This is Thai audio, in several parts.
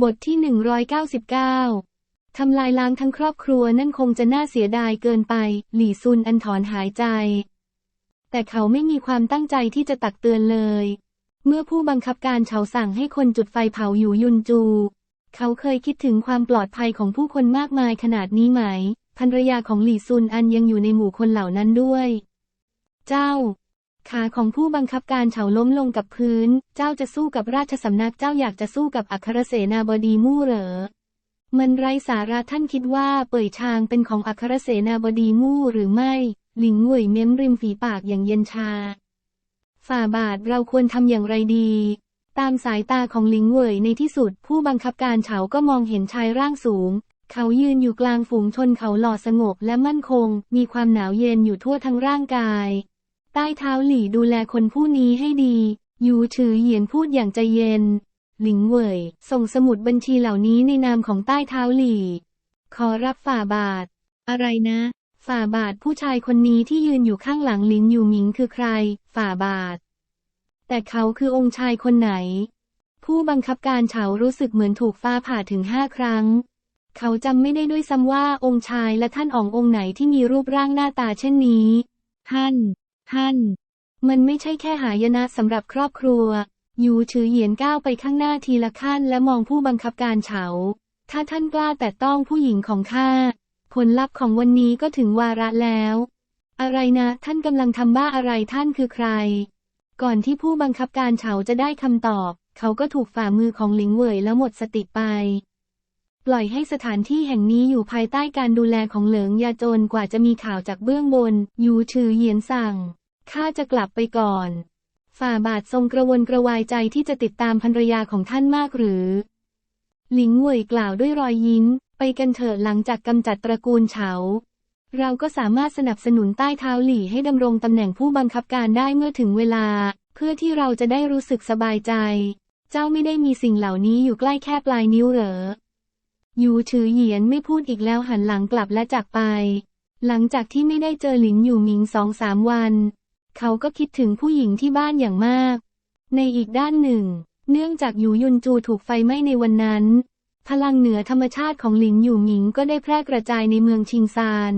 บทที่ 199 ทำลายล้างทั้งครอบครัวนั่นคงจะน่าเสียดายเกินไป หลี่ซุนอันถอนหายใจ แต่เขาไม่มีความตั้งใจที่จะตักเตือนเลย เมื่อผู้บังคับการเฉาสั่งให้คนจุดไฟเผาอยู่ยุนจู เขาเคยคิดถึงความปลอดภัยของผู้คนมากมายขนาดนี้ไหมภรรยาของหลี่ซุนอันยังอยู่ในหมู่คนเหล่านั้นด้วย เจ้า ขาของผู้บังคับการเฉาล้มลงกับพื้น เจ้าจะสู้กับราชสำนักเจ้าอยากจะสู้กับอัครเสนาบดีมู่เหรอ มันไร้สาระท่านคิดว่าเป่ยชางเป็นของอัครเสนาบดีมู่หรือไม่ หลิงหง่วยเม้มริมฝีปากอย่างเย็นชา ฝ่าบาทเราควรทำอย่างไรดี ตามสายตาของหลิงเหวยในที่สุด ผู้บังคับการเฉาก็มองเห็นชายร่างสูง เขายืนอยู่กลางฝูงชนเขาหล่อสงบและมั่นคง มีความหนาวเย็นอยู่ทั่วทั้งร่างกาย ใต้เท้าหลี่ดูแลคนผู้นี้ให้ดีหยูถือเหยียนพูดอย่างใจเย็น หลิงเหวยส่งสมุดบัญชีเหล่านี้ในนามของใต้เท้าหลี่ ขอรับฝ่าบาท อะไรนะ ฝ่าบาทผู้ชายคนนี้ที่ยืนอยู่ข้างหลังหลินอยู่หมิงคือใคร ฝ่าบาท แต่เขาคือองค์ชายคนไหน ผู้บังคับการเฉารู้สึกเหมือนถูกฟ้าผ่าถึงห้าครั้ง เขาจำไม่ได้ด้วยซ้ำว่าองค์ชายและท่านอ๋ององค์ไหนที่มีรูปร่างหน้าตาเช่นนี้ ท่าน ท่าน มันไม่ใช่แค่หายนะสำหรับครอบครัวยูถือเหยียนก้าวไปข้างหน้าทีละขั้นและมองผู้บังคับการเฉา ถ้าท่านกล้าแต่ต้องผู้หญิงของข้า ผลลัพธ์ของวันนี้ก็ถึงวาระแล้ว อะไรนะท่านกำลังทำบ้าอะไรท่านคือใคร ก่อนที่ผู้บังคับการเฉาจะได้คำตอบ เขาก็ถูกฝ่ามือของหลิงเหวยแล้วหมดสติไปปล่อยให้สถานที่แห่งนี้อยู่ภายใต้การดูแลของเหลิงยาโจนกว่าจะมีข่าวจากเบื้องบนยูถือเหยียนสั่ง ข้าจะกลับไปก่อน ฝ่าบาททรงกระวนกระวายใจที่จะติดตามภรรยาของท่านมากหรือ หลิงเหวยกล่าวด้วยรอยยิ้ม ไปกันเถอะหลังจากกำจัดตระกูลเฉา เราก็สามารถสนับสนุนใต้เท้าหลี่ให้ดำรงตำแหน่งผู้บังคับการได้เมื่อถึงเวลา เพื่อที่เราจะได้รู้สึกสบายใจ เจ้าไม่ได้มีสิ่งเหล่านี้อยู่ใกล้แค่ปลายนิ้วเหรอยูถือเหยียนไม่พูดอีกแล้วหันหลังกลับและจากไป หลังจากที่ไม่ได้เจอหลินอยู่หมิงสองสามวัน เขาก็คิดถึงผู้หญิงที่บ้านอย่างมาก ในอีกด้านหนึ่ง เนื่องจากหยูยุนจูถูกไฟไหม้ในวันนั้น พลังเหนือธรรมชาติของหลินอยู่หมิงก็ได้แพร่กระจายในเมืองชิงซาน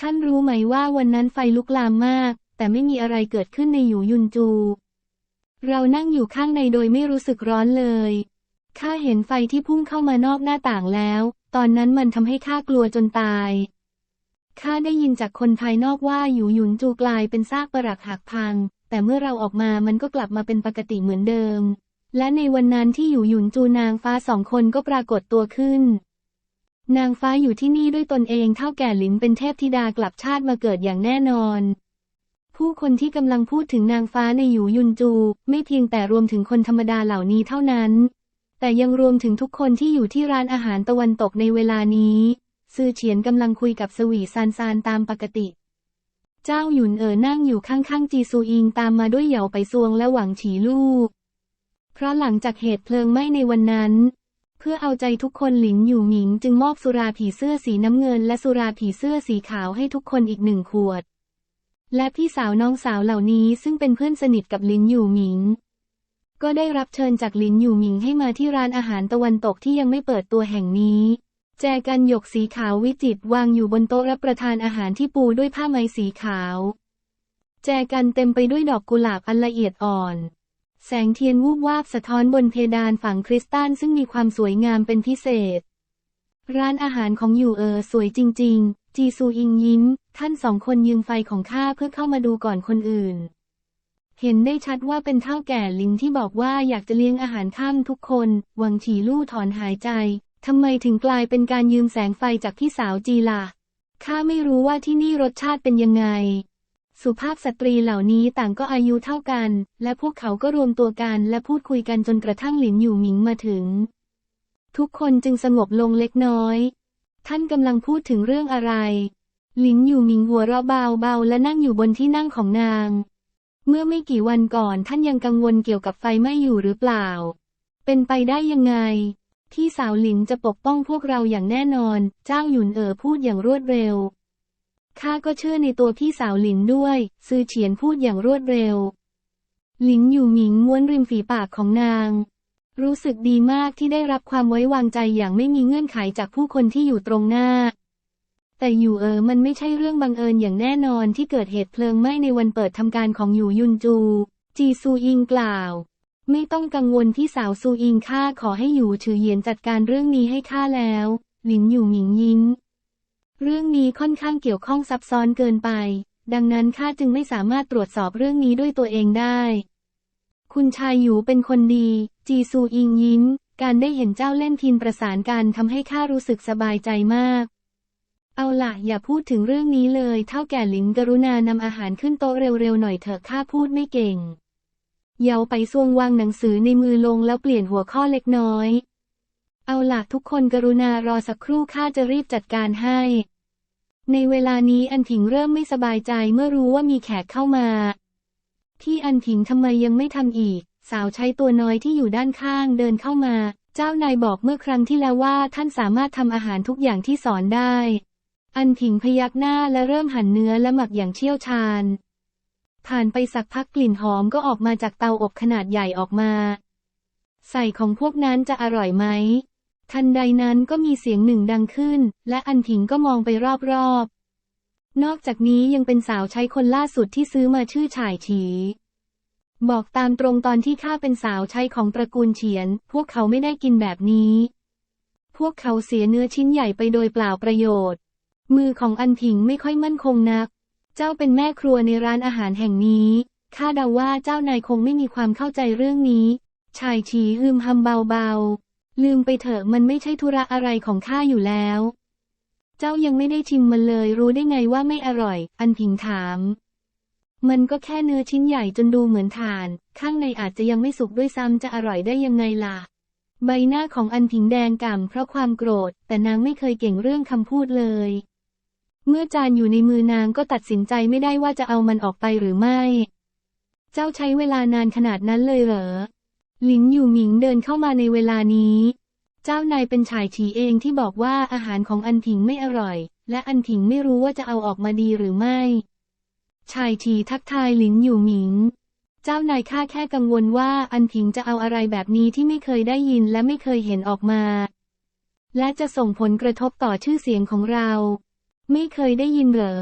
ท่านรู้ไหมว่าวันนั้นไฟลุกลามมาก แต่ไม่มีอะไรเกิดขึ้นในหยูยุนจู เรานั่งอยู่ข้างในโดยไม่รู้สึกร้อนเลย ข้าเห็นไฟที่พุ่งเข้ามานอกหน้าต่างแล้ว ตอนนั้นมันทำให้ข้ากลัวจนตาย ข้าได้ยินจากคนภายนอกว่าหยูหยุนจูกลายเป็นซากปรักหักพัง แต่เมื่อเราออกมามันก็กลับมาเป็นปกติเหมือนเดิม และในวันนั้นที่หยูหยุนจูนางฟ้าสองคนก็ปรากฏตัวขึ้น นางฟ้าอยู่ที่นี่ด้วยตนเองเท่าแก่หลินเป็นเทพธิดากลับชาติมาเกิดอย่างแน่นอน ผู้คนที่กำลังพูดถึงนางฟ้าในหยูยุนจู ไม่เพียงแต่รวมถึงคนธรรมดาเหล่านี้เท่านั้น แต่ยังรวมถึงทุกคนที่อยู่ที่ร้านอาหารตะวันตกในเวลานี้ ซือเฉียนกำลังคุยกับสวีซานซานตามปกติ เจ้าหยุนเอ๋อนั่งอยู่ข้างๆจีซูอิงตามมาด้วยเหยาไปซวงและหวังฉีลู่เพราะหลังจากเหตุเพลิงไหม้ในวันนั้น เพื่อเอาใจทุกคนหลินอยู่หมิงจึงมอบสุราผีเสื้อสีน้ำเงิน และสุราผีเสื้อสีขาวให้ทุกคนอีกหนึ่งขวด และพี่สาวน้องสาวเหล่านี้ซึ่งเป็นเพื่อนสนิทกับลินอยู่หมิงก็ได้รับเชิญจากลินอยู่หมิงให้มาที่ร้านอาหารตะวันตกที่ยังไม่เปิดตัวแห่งนี้ แจกันหยกสีขาววิจิตวางอยู่บนโต๊ะรับประทานอาหารที่ปูด้วยผ้าไหมสีขาว แจกันเต็มไปด้วยดอกกุหลาบอันละเอียดอ่อน แสงเทียนวูบวาบสะท้อนบนเพดานฝังคริสตัลซึ่งมีความสวยงามเป็นพิเศษ ร้านอาหารของอยู่เออสวยจริง ๆ จีซูอิงยิ้ม ท่านสองคนยืมไฟของข้าเพื่อเข้ามาดูก่อนคนอื่น เห็นได้ชัดว่าเป็นเท่าแก่ลิงที่บอกว่าอยากจะเลี้ยงอาหารข้ามทุกคนหวังฉีลู่ถอนหายใจ ทำไมถึงกลายเป็นการยืมแสงไฟจากพี่สาวจีล่ะ ข้าไม่รู้ว่าที่นี่รสชาติเป็นยังไง สุภาพสตรีเหล่านี้ต่างก็อายุเท่ากัน และพวกเขาก็รวมตัวกันและพูดคุยกันจนกระทั่งหลินอยู่หมิงมาถึง ทุกคนจึงสงบลงเล็กน้อย ท่านกำลังพูดถึงเรื่องอะไร หลินอยู่หมิงหัวเราะเบาๆและนั่งอยู่บนที่นั่งของนาง เมื่อไม่กี่วันก่อนท่านยังกังวลเกี่ยวกับไฟไหม้อยู่หรือเปล่า เป็นไปได้ยังไง ที่สาวหลินจะปกป้องพวกเราอย่างแน่นอน เจ้าหยุนเอ๋อพูดอย่างรวดเร็ว ข้าก็เชื่อในตัวพี่สาวหลินด้วย ซือเฉียนพูดอย่างรวดเร็ว หลินอยู่หมิงม้วนริมฝีปากของนาง รู้สึกดีมากที่ได้รับความไว้วางใจอย่างไม่มีเงื่อนไขจากผู้คนที่อยู่ตรงหน้า แต่อยู่เออมันไม่ใช่เรื่องบังเอิญอย่างแน่นอนที่เกิดเหตุเพลิงไหม้ในวันเปิดทำการของอยู่ยุนจู จีซูอิงกล่าว ไม่ต้องกังวลพี่สาวซูอิงข้าขอให้อยู่ฉือเหยียนจัดการเรื่องนี้ให้ข้าแล้ว หลินอยู่หมิงยิ้มเรื่องนี้ค่อนข้างเกี่ยวข้องซับซ้อนเกินไป ดังนั้นข้าจึงไม่สามารถตรวจสอบเรื่องนี้ด้วยตัวเองได้ คุณชายหยูเป็นคนดี จีซูอิงยิ้ม การได้เห็นเจ้าเล่นทีมประสานกันทำให้ข้ารู้สึกสบายใจมาก เอาล่ะอย่าพูดถึงเรื่องนี้เลย เท่าแก่หลินกรุณานำอาหารขึ้นโต๊ะเร็วๆหน่อยเถอะข้าพูดไม่เก่ง เยาไปซวงวางหนังสือในมือลงแล้วเปลี่ยนหัวข้อเล็กน้อย เอาล่ะทุกคนกรุณารอสักครู่ข้าจะรีบจัดการให้ ในเวลานี้อันถิงเริ่มไม่สบายใจเมื่อรู้ว่ามีแขกเข้ามา ที่อันถิงทำไมยังไม่ทำอีก สาวใช้ตัวน้อยที่อยู่ด้านข้างเดินเข้ามา เจ้านายบอกเมื่อครั้งที่แล้วว่าท่านสามารถทำอาหารทุกอย่างที่สอนได้ อันถิงพยักหน้าและเริ่มหั่นเนื้อและหมักอย่างเชี่ยวชาญ ผ่านไปสักพักกลิ่นหอมก็ออกมาจากเตาอบขนาดใหญ่ออกมา ใส่ของพวกนั้นจะอร่อยไหม ทันใดนั้นก็มีเสียงหนึ่งดังขึ้น และอันถิงก็มองไปรอบๆ นอกจากนี้ยังเป็นสาวใช้คนล่าสุดที่ซื้อมาชื่อฉ่ายฉีบอกตามตรงตอนที่ข้าเป็นสาวใช้ของตระกูลเฉียน พวกเขาไม่ได้กินแบบนี้ พวกเขาเสียเนื้อชิ้นใหญ่ไปโดยเปล่าประโยชน์ มือของอันถิงไม่ค่อยมั่นคงนัก เจ้าเป็นแม่ครัวในร้านอาหารแห่งนี้ ข้าเดาว่าเจ้านายคงไม่มีความเข้าใจเรื่องนี้ ชายฉีฮึมฮำเบาๆ ลืมไปเถอะมันไม่ใช่ธุระอะไรของข้าอยู่แล้ว เจ้ายังไม่ได้ชิมมันเลย รู้ได้ไงว่าไม่อร่อย อันถิงถาม มันก็แค่เนื้อชิ้นใหญ่จนดูเหมือนถ่าน ข้างในอาจจะยังไม่สุกด้วยซ้ำจะอร่อยได้ยังไงล่ะ ใบหน้าของอันถิงแดงก่ำเพราะความโกรธ แต่นางไม่เคยเก่งเรื่องคำพูดเลย เมื่อจานอยู่ในมือนางก็ตัดสินใจไม่ได้ว่าจะเอามันออกไปหรือไม่ เจ้าใช้เวลานานขนาดนั้นเลยเหรอ หลินอยู่หมิงเดินเข้ามาในเวลานี้ เจ้านายเป็นชายฉีเองที่บอกว่าอาหารของอันถิงไม่อร่อย และอันถิงไม่รู้ว่าจะเอาออกมาดีหรือไม่ ชายฉีทักทายหลินอยู่หมิง เจ้านายข้าแค่กังวลว่าอันถิงจะเอาอะไรแบบนี้ที่ไม่เคยได้ยินและไม่เคยเห็นออกมา และจะส่งผลกระทบต่อชื่อเสียงของเรา ไม่เคยได้ยินเหรอ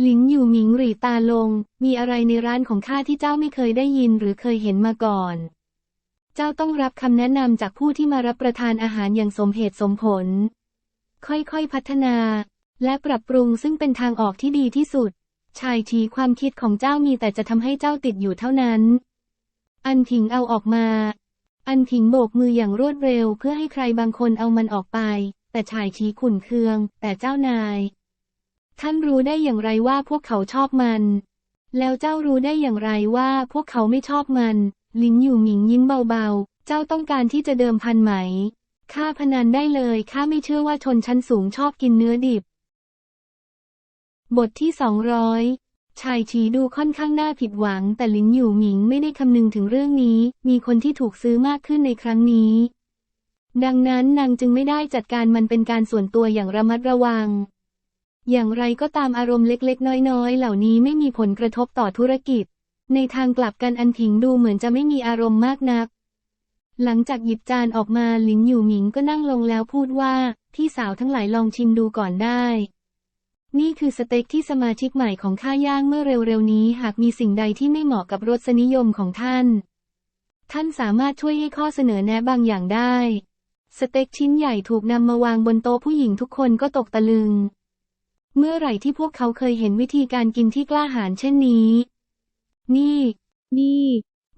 หลินอยู่หมิงหรีตาลง มีอะไรในร้านของข้าที่เจ้าไม่เคยได้ยินหรือเคยเห็นมาก่อน เจ้าต้องรับคำแนะนำจากผู้ที่มารับประทานอาหารอย่างสมเหตุสมผล ค่อยๆพัฒนา และปรับปรุงซึ่งเป็นทางออกที่ดีที่สุด ชายทีความคิดของเจ้ามีแต่จะทำให้เจ้าติดอยู่เท่านั้น อันถิงเอาออกมา อันถิงโบกมืออย่างรวดเร็วเพื่อให้ใครบางคนเอามันออกไป แต่ชายชีขุนเคือง แต่เจ้านาย ท่านรู้ได้อย่างไรว่าพวกเขาชอบมัน แล้วเจ้ารู้ได้อย่างไรว่าพวกเขาไม่ชอบมัน ลินอยู่หมิงยิ้มเบาๆ เจ้าต้องการที่จะเดิมพันไหม ข้าพนันได้เลย ข้าไม่เชื่อว่าชนชั้นสูงชอบกินเนื้อดิบ บทที่สองร้อยชายฉีดูค่อนข้างน่าผิดหวัง แต่ลินอยู่หมิงไม่ได้คำนึงถึงเรื่องนี้ มีคนที่ถูกซื้อมากขึ้นในครั้งนี้ ดังนั้นนางจึงไม่ได้จัดการมันเป็นการส่วนตัวอย่างระมัดระวัง อย่างไรก็ตามอารมณ์เล็กๆ น้อยๆ เหล่านี้ไม่มีผลกระทบต่อธุรกิจ ในทางกลับกันอันถิงดูเหมือนจะไม่มีอารมณ์มากนัก หลังจากหยิบจานออกมาหลินอยู่หมิงก็นั่งลงแล้วพูดว่าพี่สาวทั้งหลายลองชิมดูก่อนได้ นี่คือสเต็กที่สมาชิกใหม่ของข้าย่างเมื่อเร็วๆนี้ หากมีสิ่งใดที่ไม่เหมาะกับรสนิยมของท่าน ท่านสามารถช่วยให้ข้อเสนอแนะบางอย่างได้ สเต็กชิ้นใหญ่ถูกนำมาวางบนโต๊ะผู้หญิงทุกคนก็ตกตะลึง เมื่อไหร่ที่พวกเขาเคยเห็นวิธีการกินที่กล้าหาญเช่นนี้ นี่ นี่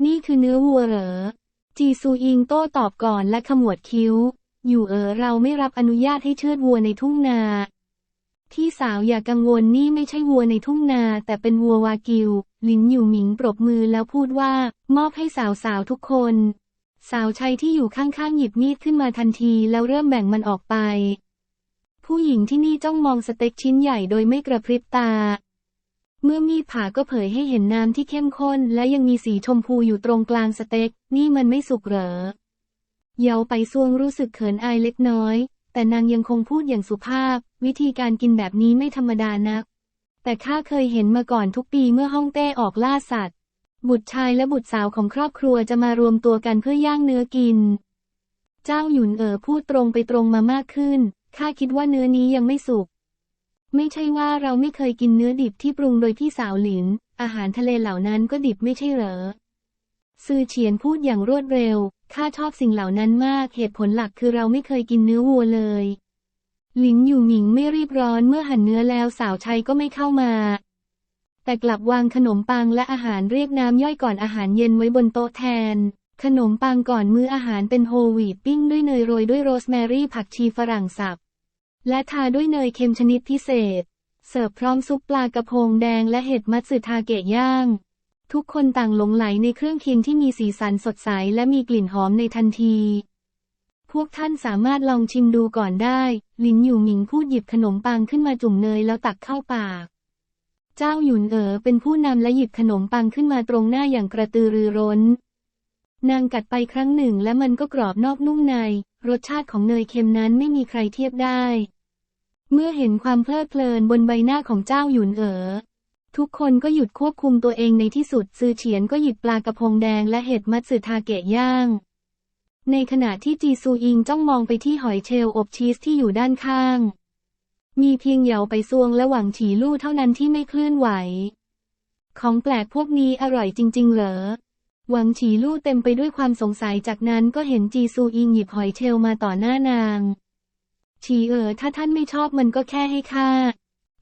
นี่คือเนื้อวัวเหรอ จีซูอิงโต้ตอบก่อนและขมวดคิ้ว อยู่เออเราไม่รับอนุญาตให้เชือดวัวในทุ่งนา พี่สาวอย่ากังวลนี่ไม่ใช่วัวในทุ่งนา แต่เป็นวัววากิว ลินอยู่หมิงปรบมือแล้วพูดว่า มอบให้สาวๆทุกคน สาวใช้ที่อยู่ข้างๆหยิบมีดขึ้นมาทันทีแล้วเริ่มแบ่งมันออกไป ผู้หญิงที่นี่จ้องมองสเต็กชิ้นใหญ่โดยไม่กระพริบตา เมื่อมีดผ่าก็เผยให้เห็นน้ำที่เข้มข้น และยังมีสีชมพูอยู่ตรงกลางสเต็ก นี่มันไม่สุกเหรอ เยาไปซวงรู้สึกเขินอายเล็กน้อย แต่นางยังคงพูดอย่างสุภาพ วิธีการกินแบบนี้ไม่ธรรมดานัก แต่ข้าเคยเห็นมาก่อนทุกปีเมื่อฮ่องเต้ออกล่าสัตว์ บุตรชายและบุตรสาวของครอบครัวจะมารวมตัวกันเพื่อย่างเนื้อกิน เจ้าหยุนเอ๋อพูดตรงไปตรงมามากขึ้น ข้าคิดว่าเนื้อนี้ยังไม่สุก ไม่ใช่ว่าเราไม่เคยกินเนื้อดิบที่ปรุงโดยพี่สาวหลิน อาหารทะเลเหล่านั้นก็ดิบไม่ใช่เหรอ ซือเฉียนพูดอย่างรวดเร็ว ข้าชอบสิ่งเหล่านั้นมาก เหตุผลหลักคือเราไม่เคยกินเนื้อวัวเลย หลินอยู่หมิงไม่รีบร้อนเมื่อหั่นเนื้อแล้วสาวใช้ก็ไม่เข้ามา แต่กลับวางขนมปังและอาหารเรียกน้ำย่อยก่อนอาหารเย็นไว้บนโต๊ะแทนขนมปังก่อนมื้ออาหารเป็นโฮลวีตปิ้งด้วยเนยโรยด้วยโรสแมรี่ผักชีฝรั่งสับ และทาด้วยเนยเค็มชนิดพิเศษ เสิร์ฟพร้อมซุปปลากระพงแดงและเห็ดมัตสึทาเกะย่าง ทุกคนต่างหลงไหลในเครื่องเคียงที่มีสีสันสดใสและมีกลิ่นหอมในทันที พวกท่านสามารถลองชิมดูก่อนได้ ลินอยู่หมิงพูดหยิบขนมปังขึ้นมาจุ่มเนยแล้วตักเข้าปาก เจ้าหยุนเอ๋อเป็นผู้นำและหยิบขนมปังขึ้นมาตรงหน้าอย่างกระตือรือร้นนางกัดไปครั้งหนึ่งและมันก็กรอบนอกนุ่มใน รสชาติของเนยเค็มนั้นไม่มีใครเทียบได้ เมื่อเห็นความเพลิดเพลินบนใบหน้าของเจ้าหยุนเอ๋อ ทุกคนก็หยุดควบคุมตัวเองในที่สุดซือเฉียนก็หยิบปลากระพงแดงและเห็ดมัตสึทาเกะย่าง ในขณะที่จีซูอิงจ้องมองไปที่หอยเชลอบชีสที่อยู่ด้านข้าง มีเพียงเหยาไปซวงและหวังฉีลู่เท่านั้นที่ไม่เคลื่อนไหว ของแปลกพวกนี้อร่อยจริง ๆ เหรอ หวังฉีลู่เต็มไปด้วยความสงสัยจากนั้นก็เห็นจีซูอิงหยิบหอยเชลมาต่อหน้านาง ฉีเออ ถ้าท่านไม่ชอบมันก็แค่ให้ค่า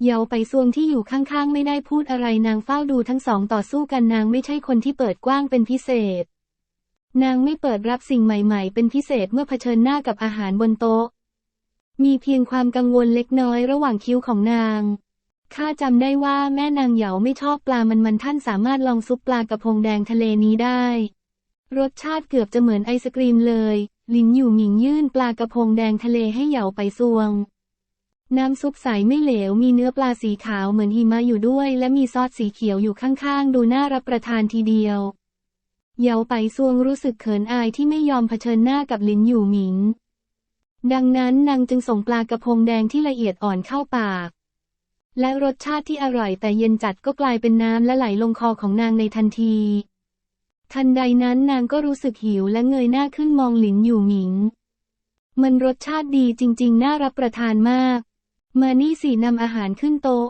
เหยาไปซวงที่อยู่ข้างๆ ไม่ได้พูดอะไรนางเฝ้าดูทั้งสองต่อสู้กันนางไม่ใช่คนที่เปิดกว้างเป็นพิเศษ นางไม่เปิดรับสิ่งใหม่ๆ เป็นพิเศษเมื่อเผชิญหน้ากับอาหารบนโต๊ะ มีเพียงความกังวลเล็กน้อยระหว่างคิ้วของนางข้าจำได้ว่าแม่นางเหยาไม่ชอบปลามันมันท่านสามารถลองซุปปลากระพงแดงทะเลนี้ได้ รสชาติเกือบจะเหมือนไอศกรีมเลย ลินอยู่หมิงยื่นปลากระพงแดงทะเลให้เหยาไปซวง น้ำซุปใสไม่เหลวมีเนื้อปลาสีขาวเหมือนหิมะอยู่ด้วย และมีซอสสีเขียวอยู่ข้างๆ ดูน่ารับประทานทีเดียว เหยาไปซวงรู้สึกเขินอายที่ไม่ยอมเผชิญหน้ากับลินอยู่หมิง ดังนั้นนางจึงส่งปลากระพงแดงที่ละเอียดอ่อนเข้าปาก และรสชาติที่อร่อยแต่เย็นจัดก็กลายเป็นน้ำและไหลลงคอของนางในทันที ทันใดนั้นนางก็รู้สึกหิวและเงยหน้าขึ้นมองหลินอยู่หมิง มันรสชาติดีจริงๆ น่ารับประทานมาก มานี่สินำอาหารขึ้นโต๊ะ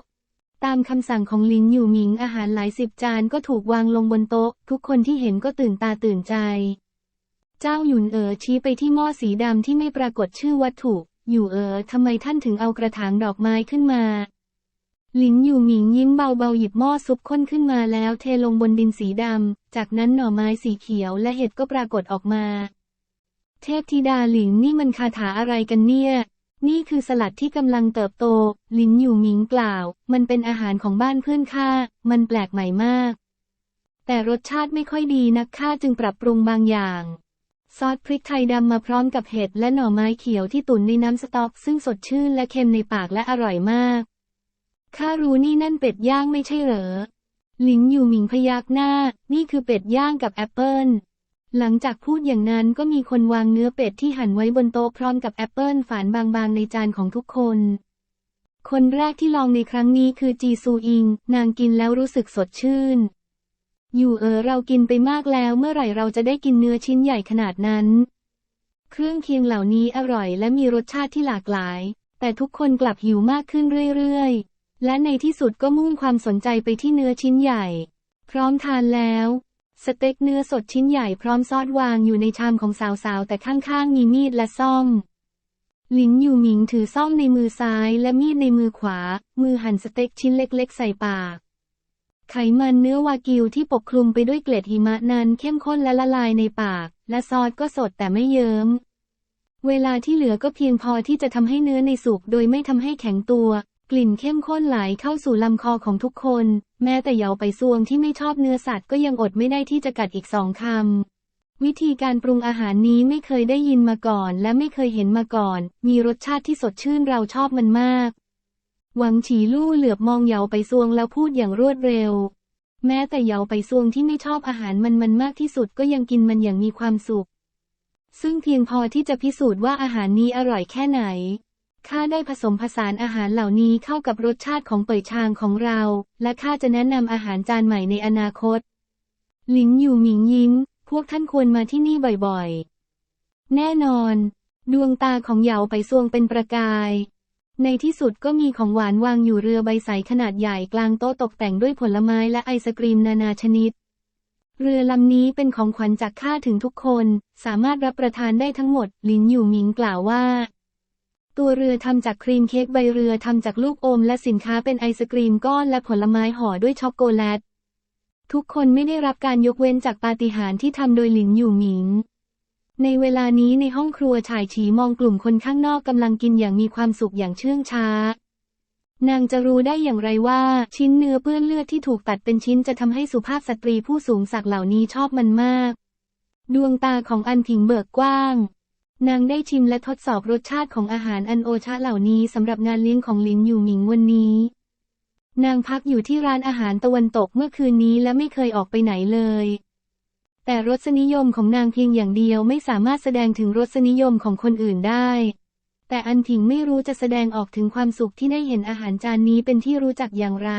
ตามคำสั่งของลินอยู่หมิงอาหารหลายสิบจานก็ถูกวางลงบนโต๊ะ ทุกคนที่เห็นก็ตื่นตาตื่นใจ เจ้าหยุนเอ๋อชี้ไปที่หม้อสีดำที่ไม่ปรากฏชื่อวัตถุ อยู่เอ๋อทำไมท่านถึงเอากระถางดอกไม้ขึ้นมา ลินอยู่หมิงยิ้มเบาๆหยิบหม้อซุปข้นขึ้นมาแล้วเทลงบนดินสีดำ จากนั้นหน่อไม้สีเขียวและเห็ดก็ปรากฏออกมา เทพธิดาหลินนี่มันคาถาอะไรกันเนี่ย นี่คือสลัดที่กำลังเติบโตลินอยู่หมิงกล่าว มันเป็นอาหารของบ้านเพื่อนข้า มันแปลกใหม่มาก แต่รสชาติไม่ค่อยดีนักข้าจึงปรับปรุงบางอย่างซอสพริกไทยดำมาพร้อมกับเห็ดและหน่อไม้เขียวที่ตุ๋นในน้ำสต๊อกซึ่งสดชื่นและเค็มในปากและอร่อยมาก ข้ารู้นี่นั่นเป็ดย่างไม่ใช่เหรอ หลินอยู่หมิงพยักหน้า นี่คือเป็ดย่างกับแอปเปิลหลังจากพูดอย่างนั้นก็มีคนวางเนื้อเป็ดที่หั่นไว้บนโต๊ะพร้อมกับแอปเปิลฝานบางๆในจานของทุกคน คนแรกที่ลองในครั้งนี้คือจีซูอิง นางกินแล้วรู้สึกสดชื่น อยู่เออเรากินไปมากแล้วเมื่อไหร่เราจะได้กินเนื้อชิ้นใหญ่ขนาดนั้น เครื่องเคียงเหล่านี้อร่อยและมีรสชาติที่หลากหลาย แต่ทุกคนกลับหิวมากขึ้นเรื่อยๆ และในที่สุดก็มุ่งความสนใจไปที่เนื้อชิ้นใหญ่ พร้อมทานแล้ว สเต็กเนื้อสดชิ้นใหญ่พร้อมซอสวางอยู่ในชามของสาวๆ แต่ข้างๆ มีมีดและซ่อมลินอยู่หมิงถือซ่อมในมือซ้ายและมีดในมือขวา มือหั่นสเต็กชิ้นเล็กๆ ใส่ปาก ไขมันเนื้อวากิวที่ปกคลุมไปด้วยเกล็ดหิมะนั้นเข้มข้นและละลายในปาก และซอสก็สดแต่ไม่เยิ้มเวลาที่เหลือก็เพียงพอที่จะทำให้เนื้อในสุกโดยไม่ทำให้แข็งตัว กลิ่นเข้มข้นไหลเข้าสู่ลำคอของทุกคน แม้แต่เหยาไปซวงที่ไม่ชอบเนื้อสัตว์ก็ยังอดไม่ได้ที่จะกัดอีกสองคำ วิธีการปรุงอาหารนี้ไม่เคยได้ยินมาก่อน และไม่เคยเห็นมาก่อน มีรสชาติที่สดชื่นเราชอบมันมาก หวังฉีลู่เหลือบมองเหยาไปซวงแล้วพูดอย่างรวดเร็ว แม้แต่เหยาไปซวงที่ไม่ชอบอาหารมันมันมากที่สุดก็ยังกินมันอย่างมีความสุข ซึ่งเพียงพอที่จะพิสูจน์ว่าอาหารนี้อร่อยแค่ไหน ข้าได้ผสมผสานอาหารเหล่านี้เข้ากับรสชาติของเป่ยชางของเรา และข้าจะแนะนำอาหารจานใหม่ในอนาคต หลินอยู่หมิงยิ้ม พวกท่านควรมาที่นี่บ่อยๆ แน่นอน ดวงตาของเหยาไปซวงเป็นประกาย ในที่สุดก็มีของหวานวางอยู่เรือใบใสขนาดใหญ่กลางโต๊ะตกแต่งด้วยผลไม้และไอศกรีมนานาชนิด เรือลำนี้เป็นของขวัญจากข้าถึงทุกคน สามารถรับประทานได้ทั้งหมดลินอยู่หมิงกล่าวว่า ตัวเรือทำจากครีมเค้กใบเรือทำจากลูกอม และสินค้าเป็นไอศกรีมก้อนและผลไม้ห่อด้วยช็อกโกแลต ทุกคนไม่ได้รับการยกเว้นจากปาฏิหาริย์ที่ทำโดยหลินอยู่หมิง ในเวลานี้ในห้องครัวฉายฉีมองกลุ่มคนข้างนอกกำลังกินอย่างมีความสุขอย่างเชื่องช้า นางจะรู้ได้อย่างไรว่าชิ้นเนื้อเปื้อนเลือดที่ถูกตัดเป็นชิ้นจะทำให้สุภาพสตรีผู้สูงศักดิ์เหล่านี้ชอบมันมาก ดวงตาของอันผิงเบิกกว้าง นางได้ชิมและทดสอบรสชาติของอาหารอันโอชะเหล่านี้สำหรับงานเลี้ยงของลินอยู่หมิงวันนี้ นางพักอยู่ที่ร้านอาหารตะวันตกเมื่อคืนนี้และไม่เคยออกไปไหนเลย แต่รสนิยมของนางเพียงอย่างเดียวไม่สามารถแสดงถึงรสนิยมของคนอื่นได้ แต่อันถิงไม่รู้จะแสดงออกถึงความสุขที่ได้เห็นอาหารจานนี้เป็นที่รู้จักอย่างไร